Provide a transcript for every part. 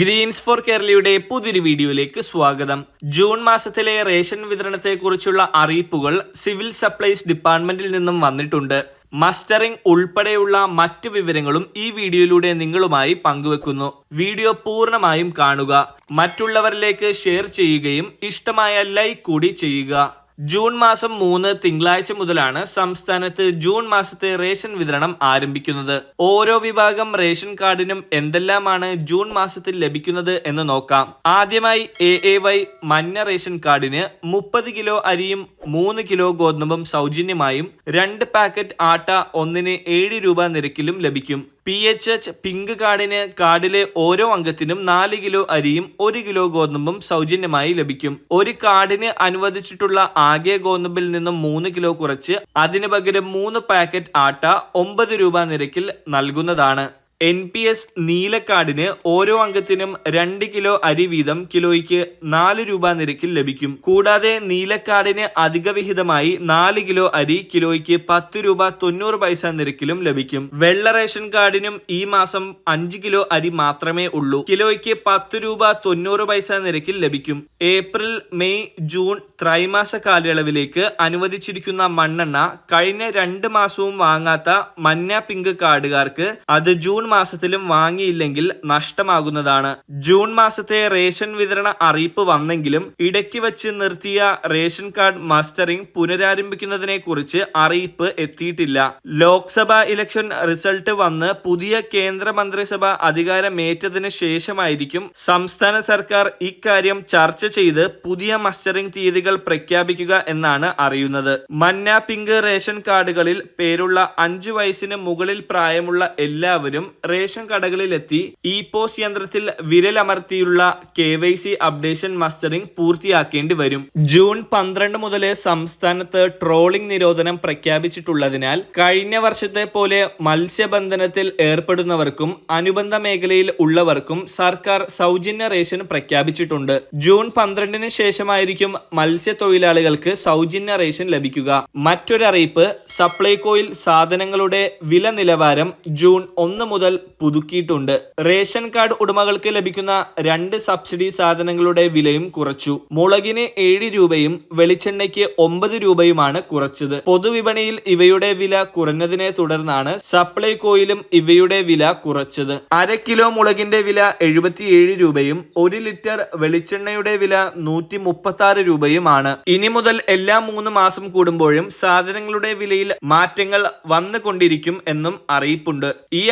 Green's four കേരളയുടെ പുതിയൊരു വീഡിയോയിലേക്ക് സ്വാഗതം. ജൂൺ മാസത്തിലെ റേഷൻ വിതരണത്തെക്കുറിച്ചുള്ള അറിയിപ്പുകൾ സിവിൽ സപ്ലൈസ് ഡിപ്പാർട്ട്മെന്റിൽ നിന്നും വന്നിട്ടുണ്ട്. മസ്റ്ററിംഗ് ഉൾപ്പെടെയുള്ള മറ്റു വിവരങ്ങളും ഈ വീഡിയോയിലൂടെ നിങ്ങളുമായി പങ്കുവെക്കുന്നു. വീഡിയോ പൂർണമായും കാണുക. മറ്റുള്ളവരിലേക്ക് ഷെയർ ചെയ്യുകയും ഇഷ്ടമായ ലൈക്ക് കൂടി ചെയ്യുക. ജൂൺ മാസം മൂന്ന് തിങ്കളാഴ്ച മുതലാണ് സംസ്ഥാനത്ത് ജൂൺ മാസത്തെ റേഷൻ വിതരണം ആരംഭിക്കുന്നത്. ഓരോ വിഭാഗം റേഷൻ കാർഡിനും എന്തെല്ലാമാണ് ജൂൺ മാസത്തിൽ ലഭിക്കുന്നത് എന്ന് നോക്കാം. ആദ്യമായി എ എ വൈ മഞ്ഞ റേഷൻ കാർഡിന് മുപ്പത് കിലോ അരിയും മൂന്ന് കിലോ ഗോതമ്പും സൗജന്യമായും രണ്ട് പാക്കറ്റ് ആട്ട ഒന്നിന് ഏഴ് രൂപ നിരക്കിലും ലഭിക്കും. പി എച്ച് എച്ച് പിങ്ക് കാർഡിന് കാർഡിലെ ഓരോ അംഗത്തിനും നാല് കിലോ അരിയും ഒരു കിലോ ഗോതമ്പും സൗജന്യമായി ലഭിക്കും. ഒരു കാർഡിന് അനുവദിച്ചിട്ടുള്ള ആകെ ഗോതമ്പിൽ നിന്നും മൂന്ന് കിലോ കുറച്ച് അതിന് പകരം മൂന്ന് പാക്കറ്റ് ആട്ട ഒമ്പത് രൂപ നിരക്കിൽ നൽകുന്നതാണ്. എൻ പി എസ് നീലക്കാർഡിന് ഓരോ അംഗത്തിനും രണ്ട് കിലോ അരി വീതം കിലോയ്ക്ക് നാല് രൂപ നിരക്കിൽ ലഭിക്കും. കൂടാതെ നീലക്കാർഡിന് അധിക വിഹിതമായി നാല് കിലോ അരി കിലോയ്ക്ക് പത്ത് രൂപ തൊണ്ണൂറ് പൈസ നിരക്കിലും ലഭിക്കും. വെള്ള റേഷൻ കാർഡിനും ഈ മാസം അഞ്ച് കിലോ അരി മാത്രമേ ഉള്ളൂ. കിലോയ്ക്ക് പത്ത് രൂപ തൊണ്ണൂറ് പൈസ നിരക്കിൽ ലഭിക്കും. ഏപ്രിൽ മെയ് ജൂൺ ത്രൈമാസ കാലയളവിലേക്ക് അനുവദിച്ചിരിക്കുന്ന മണ്ണെണ്ണ കഴിഞ്ഞ രണ്ട് മാസവും വാങ്ങാത്ത മഞ്ഞ പിങ്ക് കാർഡുകാർക്ക് അത് ജൂൺ മാസത്തിലും വാങ്ങിയില്ലെങ്കിൽ നഷ്ടമാകുന്നതാണ്. ജൂൺ മാസത്തെ റേഷൻ വിതരണ അറിയിപ്പ് വന്നെങ്കിലും ഇടയ്ക്ക് വെച്ച് നിർത്തിയ റേഷൻ കാർഡ് മസ്റ്ററിംഗ് പുനരാരംഭിക്കുന്നതിനെ കുറിച്ച് അറിയിപ്പ് എത്തിയിട്ടില്ല. ലോക്സഭാ ഇലക്ഷൻ റിസൾട്ട് വന്ന് പുതിയ കേന്ദ്ര മന്ത്രിസഭ അധികാരമേറ്റതിന് ശേഷമായിരിക്കും സംസ്ഥാന സർക്കാർ ഇക്കാര്യം ചർച്ച ചെയ്ത് പുതിയ മസ്റ്ററിംഗ് തീയതികൾ പ്രഖ്യാപിക്കുക എന്നാണ് അറിയുന്നത്. മന്ന പിങ്ക് റേഷൻ കാർഡുകളിൽ പേരുള്ള അഞ്ചു വയസ്സിന് മുകളിൽ പ്രായമുള്ള എല്ലാവരും റേഷൻ കടകളിലെത്തി ഇ പോസ് യന്ത്രത്തിൽ വിരലമർത്തിയുള്ള K Y C updation mustering പൂർത്തിയാക്കേണ്ടി വരും. ജൂൺ പന്ത്രണ്ട് മുതൽ സംസ്ഥാനത്ത് ട്രോളിംഗ് നിരോധനം പ്രഖ്യാപിച്ചിട്ടുള്ളതിനാൽ കഴിഞ്ഞ വർഷത്തെ പോലെ മത്സ്യബന്ധനത്തിൽ ഏർപ്പെടുന്നവർക്കും അനുബന്ധ മേഖലയിൽ ഉള്ളവർക്കും സർക്കാർ സൗജന്യ റേഷൻ പ്രഖ്യാപിച്ചിട്ടുണ്ട്. ജൂൺ പന്ത്രണ്ടിന് ശേഷമായിരിക്കും മത്സ്യത്തൊഴിലാളികൾക്ക് സൗജന്യ റേഷൻ ലഭിക്കുക. മറ്റൊരറിയിപ്പ് സപ്ലൈകോയിൽ സാധനങ്ങളുടെ വില നിലവാരം ജൂൺ ഒന്ന് മുതൽ പുതുക്കിയിട്ടുണ്ട്. റേഷൻ കാർഡ് ഉടമകൾക്ക് ലഭിക്കുന്ന രണ്ട് സബ്സിഡി സാധനങ്ങളുടെ വിലയും കുറച്ചു. മുളകിന് ഏഴ് രൂപയും വെളിച്ചെണ്ണയ്ക്ക് ഒമ്പത് രൂപയുമാണ് കുറച്ചത്. പൊതുവിപണിയിൽ ഇവയുടെ വില കുറഞ്ഞതിനെ തുടർന്നാണ് സപ്ലൈകോയിലും ഇവയുടെ വില കുറച്ചത്. അര കിലോ മുളകിന്റെ വില എഴുപത്തിയേഴ് രൂപയും ഒരു ലിറ്റർ വെളിച്ചെണ്ണയുടെ വില നൂറ്റി മുപ്പത്തി രൂപയുമാണ്. ഇനി മുതൽ എല്ലാ മൂന്ന് മാസം കൂടുമ്പോഴും സാധനങ്ങളുടെ വിലയിൽ മാറ്റങ്ങൾ വന്നുകൊണ്ടിരിക്കും എന്നും അറിയിപ്പുണ്ട്. ഈ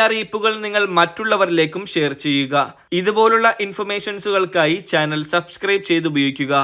അറിയിപ്പുകൾ നിങ്ങൾ മറ്റുള്ളവരിലേക്കും ഷെയർ ചെയ്യുക. ഇതുപോലുള്ള ഇൻഫർമേഷൻസുകൾക്കായി ചാനൽ സബ്സ്ക്രൈബ് ചെയ്ത് ഉപയോഗിക്കുക